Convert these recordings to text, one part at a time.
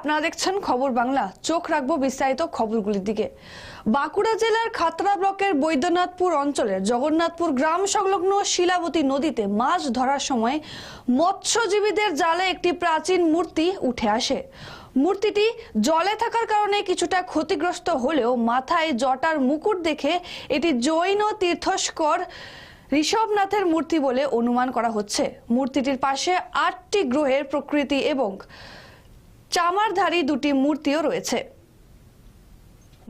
আপনারা দেখছেন খবর বাংলা। চোখ রাখব বিস্তারিত খবরগুলির দিকে। বাঁকুড়া জেলার খাতড়া ব্লকের বৈদ্যনাথপুর অঞ্চলের জগন্নাথপুর গ্রাম সংলগ্ন শিলাবতী নদীতে মাছ ধরার সময় মৎস্যজীবীদের জালে একটি প্রাচীন মূর্তি উঠে আসে। মূর্তিটি জলে থাকার কারণে কিছুটা ক্ষতিগ্রস্ত হলেও মাথায় জটার মুকুট দেখে এটি জৈন তীর্থস্কর ঋষভনাথের মূর্তি বলে অনুমান করা হচ্ছে। মূর্তিটির পাশে আটটি গ্রহের প্রকৃতি এবং চামারধারী দুটি মূর্তিও রয়েছে।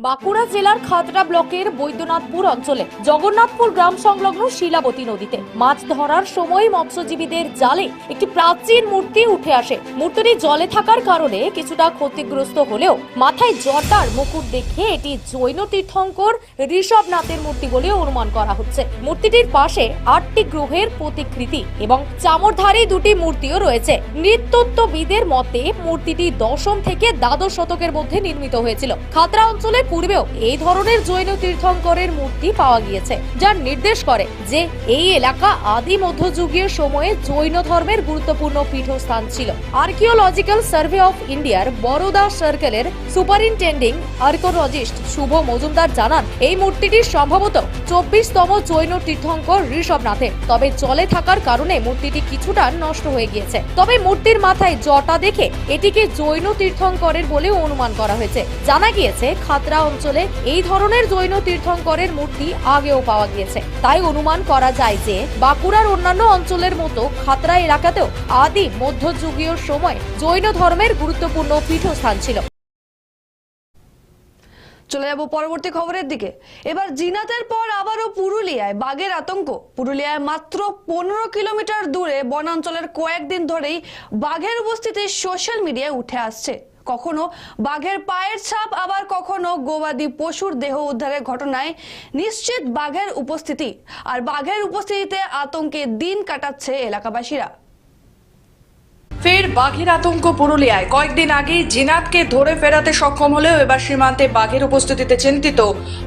বাঁকুড়া জেলার খাতড়া ব্লকের বৈদ্যনাথপুর অঞ্চলে জগন্নাথপুর গ্রাম সংলগ্ন শিলাবতী নদীতে মাছ ধরার সময় মৎস্যজীবীদের জালে একটি প্রাচীন মূর্তি উঠে আসে। মূর্তিটি জলে থাকার কারণে কিছুটা ক্ষতিগ্রস্ত হলেও মাথায় জটার মুকুট দেখে এটি জৈন তীর্থঙ্কর ঋষভনাথের মূর্তি বলে অনুমান করা হচ্ছে। মূর্তিটির পাশে আটটি গ্রহের প্রতিকৃতি এবং চামরধারী দুটি মূর্তিও রয়েছে। নৃত্যত্ববিদের মতে মূর্তিটি দশম থেকে দ্বাদশ শতকের মধ্যে নির্মিত হয়েছিল। খাতড়া অঞ্চলে পূর্বেও এই ধরনের জৈন তীর্থঙ্করের মূর্তি পাওয়া গিয়েছে যা নির্দেশ করে যে এই এলাকা আদি মধ্যযুগীয় সময়ে জৈন ধর্মের গুরুত্বপূর্ণ পীঠস্থান ছিল। আর্কিওলজিক্যাল সার্ভে অফ ইন্ডিয়ার বরোদা সার্কেলের সুপারিনটেন্ডিং আর্কোলজিস্ট শুভ মজুমদার জানান, এই মূর্তিটি সম্ভবত চব্বিশতম জৈন তীর্থঙ্কর ঋষভনাথের তবে জলে থাকার কারণে মূর্তিটি কিছুটা নষ্ট হয়ে গিয়েছে। তবে মূর্তির মাথায় জটা দেখে এটিকে জৈন তীর্থঙ্করের বলেও অনুমান করা হয়েছে। জানা গিয়েছে খাতড়া অঞ্চলে এই ধরনের জৈন তীর্থঙ্করের মূর্তি আগেও পাওয়া গিয়েছে। তাই অনুমান করা যায় যে বাঁকুড়ার অন্যান্য অঞ্চলের মতো খাতড়া এলাকাতেও আদি মধ্যযুগীয় সময় জৈন ধর্মের গুরুত্বপূর্ণ পীঠস্থান ছিল। চলে যাব পরবর্তী খবরের দিকে। এবার জিনাতের পর আবারও পুরুলিয়ায় বাঘের আতঙ্ক। পুরুলিয়ায় মাত্র পনেরো কিলোমিটার দূরে বনাঞ্চলের কয়েকদিন ধরেই বাঘের উপস্থিতি সোশ্যাল মিডিয়ায় উঠে আসছে। কখনো বাঘের পায়ের ছাপ, আবার কখনো গোবাদি পশুর দেহ উদ্ধারের ঘটনায় নিশ্চিত বাঘের উপস্থিতি। আর বাঘের উপস্থিতিতে আতঙ্কে দিন কাটাচ্ছে এলাকাবাসীরা। ফের বাঘের আতঙ্ক পুরুলিয়ায়। কয়েকদিন আগেই জিনাতকে ধরে ফেরাতে সক্ষম হলেও এবার সীমান্তে বাঘের উপস্থিতিতে চিন্তিত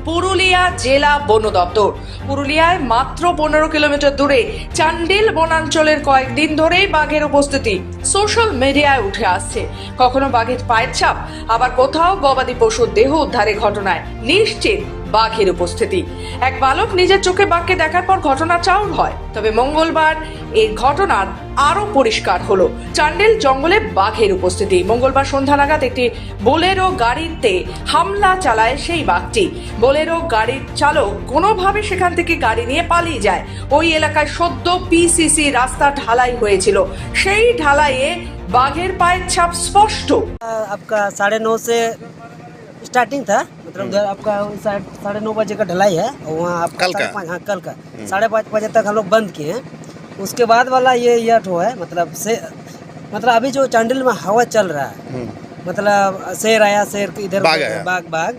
পুরুলিয়া জেলা বন দপ্তর। পুরুলিয়ায় মাত্র পনেরো কিলোমিটার দূরে চান্ডিল বনাঞ্চলের কয়েকদিন ধরেই বাঘের উপস্থিতি সোশ্যাল মিডিয়ায় উঠে আসছে। কখনো বাঘের পায়ের ছাপ, আবার কোথাও গবাদি পশুর দেহ উদ্ধারের ঘটনায়। নিশ্চিত বাঘের উপস্থিতি এক বালক নিজের চোখে বাঘকে দেখার পর ঘটনা চাউর হয় তবে মঙ্গলবার এই ঘটনা আরো পরিষ্কার হলো চান্ডেল জঙ্গলে বাঘের উপস্থিতি মঙ্গলবার সন্ধ্যা নাগাদ একটি বোলেরো গাড়িতে হামলা চালায় সেই বাঘটি বোলেরো গাড়ির চালক কোনোভাবে সেখান থেকে গাড়ি নিয়ে পালিয়ে যায় ওই এলাকায় সদ্য পিসিসি রাস্তা ঢালাই হয়েছিল সেই ঢালাইয়ে বাঘের পায়ের ছাপ স্পষ্ট आपका साढ़े नौ से स्टार्टिंग था मतलब उधर आपका साढ़े नौ बजे का ढलाई है और वहाँ आप कल का? हाँ कल का साढ़े पाँच बजे तक हम लोग बंद किए हैं उसके बाद वाला ये यह ठो है मतलब से मतलब अभी जो चांडिल में हवा चल रहा है मतलब शेर आया शेर के इधर आया। बाघ बाघ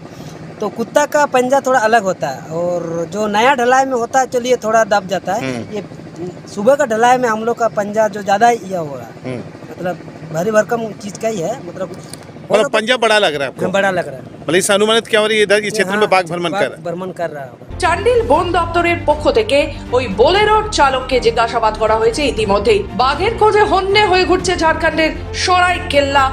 तो कुत्ता का पंजा थोड़ा अलग होता है और जो नया ढलाई में होता है चलिए थोड़ा दब जाता है हम्म। ये सुबह का ढलाई में हम लोग का पंजा जो ज़्यादा यह हो रहा है हम्म। मतलब भारी भरकम चीज़ का ही है मतलब मतलब पंजाब बड़ा लग रहा है आपको बड़ा लग रहा है मतलब इससे अनुमानित क्या हो रही है इधर इस क्षेत्र में बाघ भ्रमण कर रहा है भ्रमण कर रहा होगा চান্ডিল বন দপ্তরের পক্ষ থেকে ওই বোলেরোর চালককে জিজ্ঞাসাবাদ করা হয়েছে ইতিমধ্যেই বাঘের খোঁজে হন্যে হয়ে ঘুরছে ঝাড়খণ্ডের সরাই কেল্লা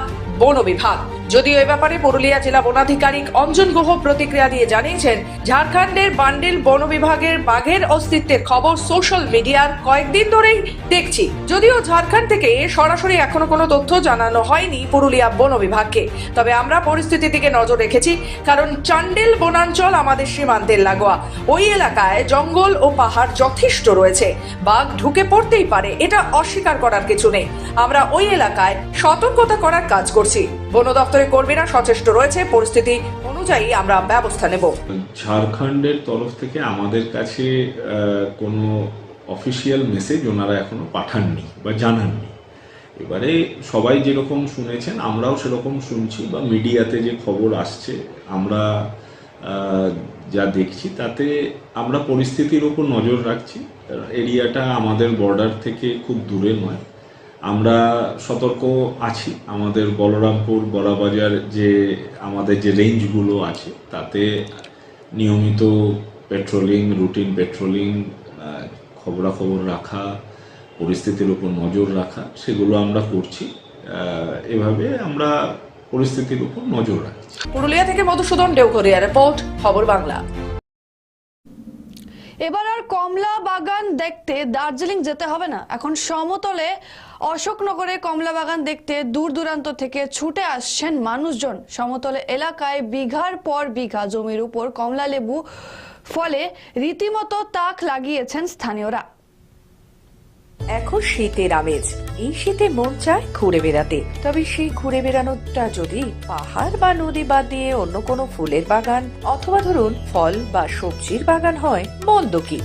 বন বিভাগ যদিও এ ব্যাপারে পুরুলিয়া জেলা বনাধিকারিক অঞ্জন গুহ প্রতিক্রিয়া দিয়ে জানিয়েছেন, ঝাড়খণ্ডের বান্ডিল বন বিভাগের বাঘের অস্তিত্বের খবর সোশ্যাল মিডিয়ার কয়েকদিন ধরেই দেখছি। যদিও ঝাড়খণ্ড থেকে সরাসরি এখনও কোনো তথ্য জানানো হয়নি পুরুলিয়া বন বিভাগকে। তবে আমরা পরিস্থিতির দিকে নজর রেখেছি, কারণ চান্ডিল বনাঞ্চল আমাদের সীমান্তের লাগোয়া। ওই এলাকায় জঙ্গল ও পাহাড় যথেষ্ট রয়েছে। বাঘ ঢুকে পড়তেই পারে, এটা অস্বীকার করার কিছু নেই। আমরা ওই এলাকায় সতর্কতা করার কাজ করছি। বন দপ্তরের কর্মীরা সচেষ্ট রয়েছে। পরিস্থিতি অনুযায়ী আমরা ব্যবস্থা নেব। ঝাড়খণ্ডের তরফ থেকে আমাদের কাছে কোনো অফিসিয়াল মেসেজ ওনারা এখনও পাঠাননি বা জানাননি। এবারে সবাই যেরকম শুনেছেন, আমরাও সেরকম শুনছি বা মিডিয়াতে যে খবর আসছে, আমরা যা দেখছি তাতে আমরা পরিস্থিতির উপর নজর রাখছি। এরিয়াটা আমাদের বর্ডার থেকে খুব দূরে নয়। আমরা সতর্ক আছি। আমাদের বলরামপুর বড়াবাজার যে আমাদের যে রেঞ্জগুলো আছে তাতে নিয়মিত পেট্রোলিং রুটিন পেট্রোলিং খবরাখবর রাখা পরিস্থিতির উপর নজর রাখা সেগুলো আমরা করছি। এভাবে আমরা পরিস্থিতির উপর নজর রাখছি। পুরুলিয়া থেকে মধুসূদন দেওঘরিয়া রিপোর্ট খবর বাংলা। এবার আর কমলা বাগান দেখতে দার্জিলিং যেতে হবে না। এখন সমতলে অশোকনগরে কমলা বাগান দেখতে দূর দূরান্ত থেকে ছুটে আসছেন মানুষজন। সমতলে এলাকায় বিঘার পর বিঘা জমির উপর কমলা লেবু ফলে রীতিমতো তাক লাগিয়েছেন স্থানীয়রা। এখন শীতের আমেজ। এই শীতে মন চায় ঘুরে বেড়াতে। তবে সেই ঘুরে বেড়ানোটা যদি পাহাড় বা নদী বাদ দিয়ে অন্য কোনো ফুলের বাগান অথবা ধরুন ফল বা সবজির বাগান হয়, মন্দ কি?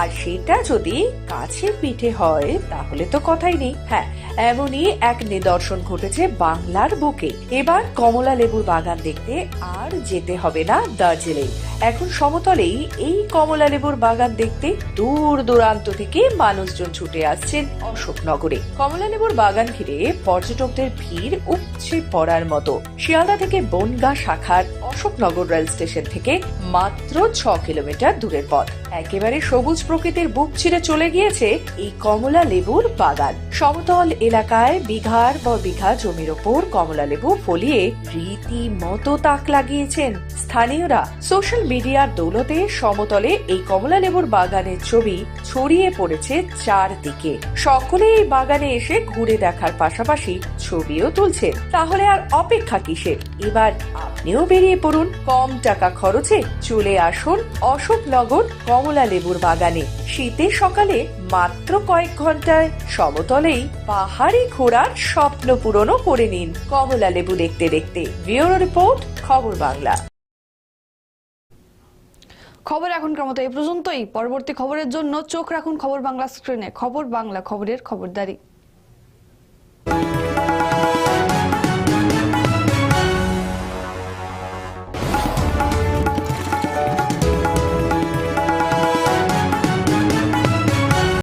আর সেটা যদি কাছে পিঠে হয়, তাহলে তো কথাই নেই। হ্যাঁ এমনই এক নিদর্শন ঘটেছে বাংলার বুকে। এবার কমলা লেবুর বাগান দেখতে আর যেতে হবে না দার্জিলিং। এখন সমতলেই এই কমলা লেবুর বাগান দেখতে দূর দূরান্ত থেকে মানুষজন ছুটে আসছেন অশোকনগরে। কমলা লেবুর বাগান ঘিরে পর্যটকদের ভিড় উপচে পড়ার মতো। শিয়ালদা থেকে বনগা শাখার অশোকনগর রেল স্টেশন থেকে মাত্র ছ কিলোমিটার দূরের পথ। একেবারে সবুজ প্রকৃতির বুক ছিঁড়ে চলে গিয়েছে এই কমলা লেবুর বাগান। সমতল এলাকায় বিঘার পর বিঘা জমির ওপর কমলা লেবু ফলিয়ে রীতিমতো তাক লাগিয়েছেন। স্থানীয়রা সোশ্যাল মিডিয়ার দৌলতে সমতলে এই কমলা লেবুর বাগানের ছবি ছড়িয়ে পড়েছে চারদিকে। সকলে এই বাগানে এসে ঘুরে দেখার পাশাপাশি ছবিও তুলছে। তাহলে আর অপেক্ষা কিসের? এবার আপনিও বেরিয়ে পড়ুন কম টাকা খরচে চলে আসুন অশোকনগর কমলা লেবুর বাগানে। শীতের সকালে মাত্র কয়েক ঘন্টায় সমতলেই পাহাড়ি ঘোরার স্বপ্ন পূরণও করে নিন কমলা লেবু দেখতে দেখতে। ব্যুরো রিপোর্ট, খবর বাংলা। খবর এখনকার মতো এই পর্যন্তই। পরবর্তী খবরের জন্য চোখ রাখুন খবর বাংলা স্ক্রিনে। খবর বাংলা খবরের খবরদারি।